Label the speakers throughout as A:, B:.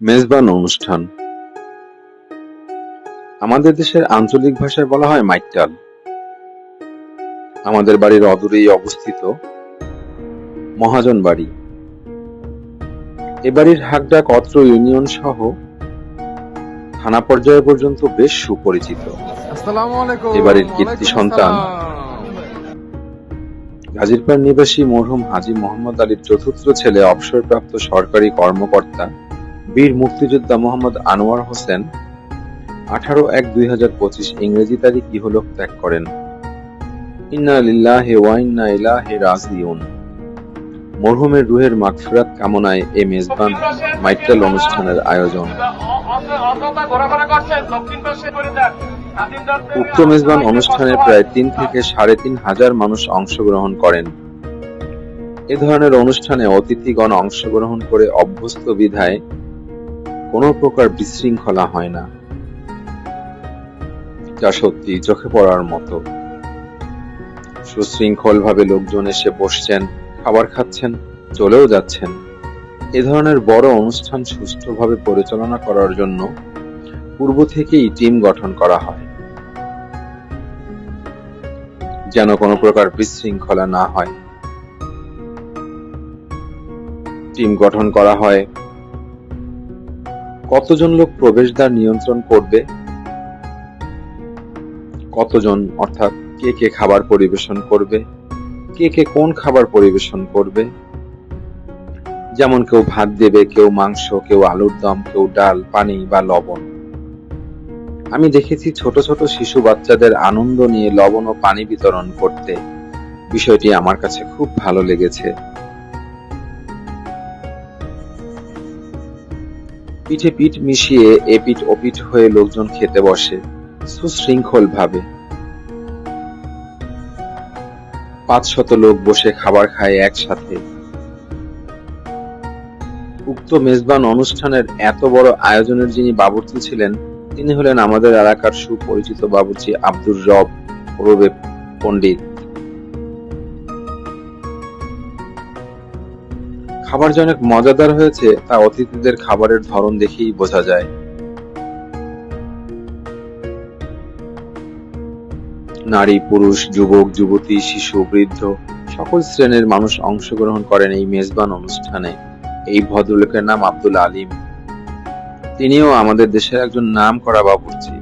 A: মেজবান অনুষ্ঠান। আমাদের দেশের আঞ্চলিক ভাষায় বলা হয় মাইটাল আমাদের বাড়ির অদূরেই অবস্থিত মহাজন বাড়ি। এ বাড়ির হাকডাক অত্র ইউনিয়ন সহ থানা পর্যায় পর্যন্ত বেশ সুপরিচিত।
B: আলাইকুম।
A: এবারের কীর্তি সন্তান। গাজীরপাড় নিবাসী মরহুম হাজী মোহাম্মদ আলীর চতুর্থ ছেলে অবসরপ্রাপ্ত সরকারি কর্মকর্তা বীর মুক্তিযোদ্ধা মোহাম্মদ আনোয়ার হোসেন আঠারো এক দুই হাজার পঁচিশ ইংরেজি তারিখ ইহলোক ত্যাগ করেন। মরহুমের রুহের মাগফিরাত কামনায় এ মেজবান মাইটাল অনুষ্ঠানের আয়োজন। উক্ত মেজবান অনুষ্ঠানে প্রায় তিন থেকে সাড়ে তিন হাজার মানুষ অংশগ্রহণ করেন। এ ধরনের অনুষ্ঠানে অতিথিগণ অংশগ্রহণ করে অভ্যস্ত বিধায় কোনো প্রকার বিশৃঙ্খলা হয় না। যা সত্যি চোখে পড়ার মতো। সুশৃঙ্খল ভাবে লোকজন এসে বসছেন, খাবার খাচ্ছেন, চলেও যাচ্ছেন। এ ধরনের বড় অনুষ্ঠান সুষ্ঠুভাবে পরিচালনা করার জন্য পূর্ব থেকেই টিম গঠন করা হয়। যেন কোনো প্রকার বিশৃঙ্খলা না হয়। টিম গঠন করা হয় কতজন লোক প্রবেশদ্বার নিয়ন্ত্রণ করবে? কতজন, অর্থাৎ কে কে খাবার পরিবেশন করবে? কে কে কোন খাবার পরিবেশন করবে? যেমন কেউ ভাত দেবে, কেউ মাংস, কেউ আলুর দম, কেউ ডাল, পানি বা লবণ। আমি দেখেছি ছোট ছোট শিশু বাচ্চাদের আনন্দ নিয়ে লবণ ও পানি বিতরণ করতে। বিষয়টি আমার কাছে খুব ভালো লেগেছে। পিঠে পিঠ মিশিয়ে এপিঠ ওপিঠ হয়ে লোকজন খেতে বসে সুশৃঙ্খল ভাবে পাঁচ শত লোক বসে খাবার খায় একসাথে। উক্ত মেজবান অনুষ্ঠানের এত বড় আয়োজনের যিনি বাবুর্চি ছিলেন, তিনি হলেন আমাদের এলাকার সুপরিচিত বাবুর্চি আব্দুর রব রবে পণ্ডিত। খাবার যে অনেক মজাদার হয়েছে তা অতিথিদের খাবারের ধরন দেখেই বোঝা যায়। নারী, পুরুষ, যুবক, যুবতী, শিশু, বৃদ্ধ সকল শ্রেণির মানুষ অংশগ্রহণ করেন এই মেজবান অনুষ্ঠানে। এই ভদ্রলোকের নাম আব্দুল আলিম। তিনিও আমাদের দেশের একজন নাম করা বাবুর্চি।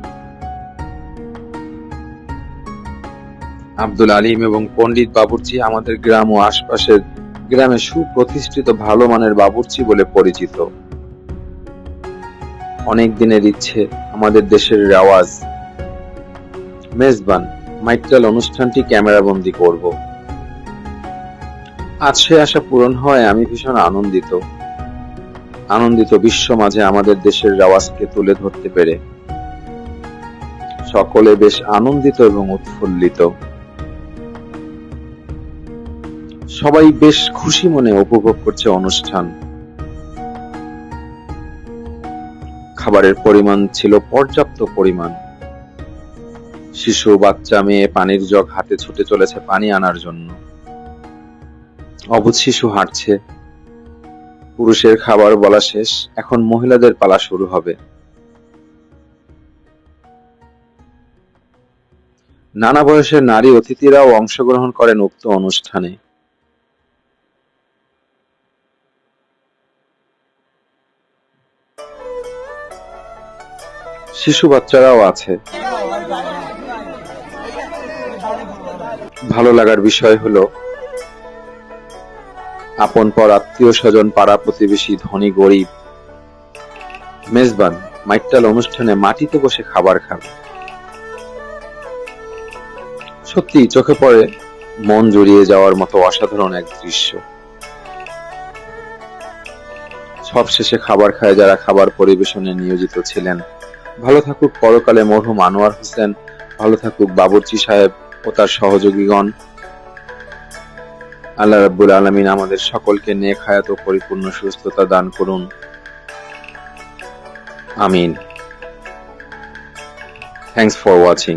A: আব্দুল আলিম এবং পণ্ডিত বাবুর্চি আমাদের গ্রাম ও আশপাশের গ্রামে সুপ্রতিষ্ঠিত ভালো মানের বাবুর্চি বলে পরিচিত। অনেক দিনের ইচ্ছে আমাদের দেশের রেওয়াজ। মেজবান মাইট্রাল অনুষ্ঠানটি ক্যামেরাবন্দি করব। আজ সে আশা পূরণ হয় আমি ভীষণ আনন্দিত। আনন্দিত বিশ্ব মাঝে আমাদের দেশের রেওয়াজকে তুলে ধরতে পেরে। সকলে বেশ আনন্দিত এবং উৎফুল্লিত। সবাই বেশ খুশি মনে উপভোগ করছে অনুষ্ঠান। খাবারের পরিমাণ ছিল পর্যাপ্ত পরিমাণ। শিশু, বাচ্চা, মেয়ে পানির জগ হাতে ছুটে চলেছে পানি আনার জন্য। অবুধ শিশু হাঁটছে। পুরুষের খাবার বলা শেষ, এখন মহিলাদের পালা শুরু হবে। নানা বয়সের নারী অতিথিরাও অংশগ্রহণ করেন উক্ত অনুষ্ঠানে। শিশু বাচ্চারাও আছে। ভালো লাগার বিষয় হলো, আপন পর আত্মীয় স্বজন, পাড়া প্রতিবেশী, ধনী, গরিব, মেজবান মাইটাল অনুষ্ঠানে মাটিতে বসে খাবার খাবে সত্যি চোখে পড়ে, মন জড়িয়ে যাওয়ার মতো অসাধারণ এক দৃশ্য। সবশেষে খাবার খায় যারা খাবার পরিবেশনে নিয়োজিত ছিলেন। ভালো থাকুক পরকালে মরহুম আনোয়ার হোসেন, ভালো থাকুক বাবুর্চি সাহেব ও তার সহযোগীগণ। আল্লাহ রাব্বুল আলমিন আমাদের সকলকে নেক হায়াত ও পরিপূর্ণ সুস্থতা দান করুন। আমিন। Thanks for watching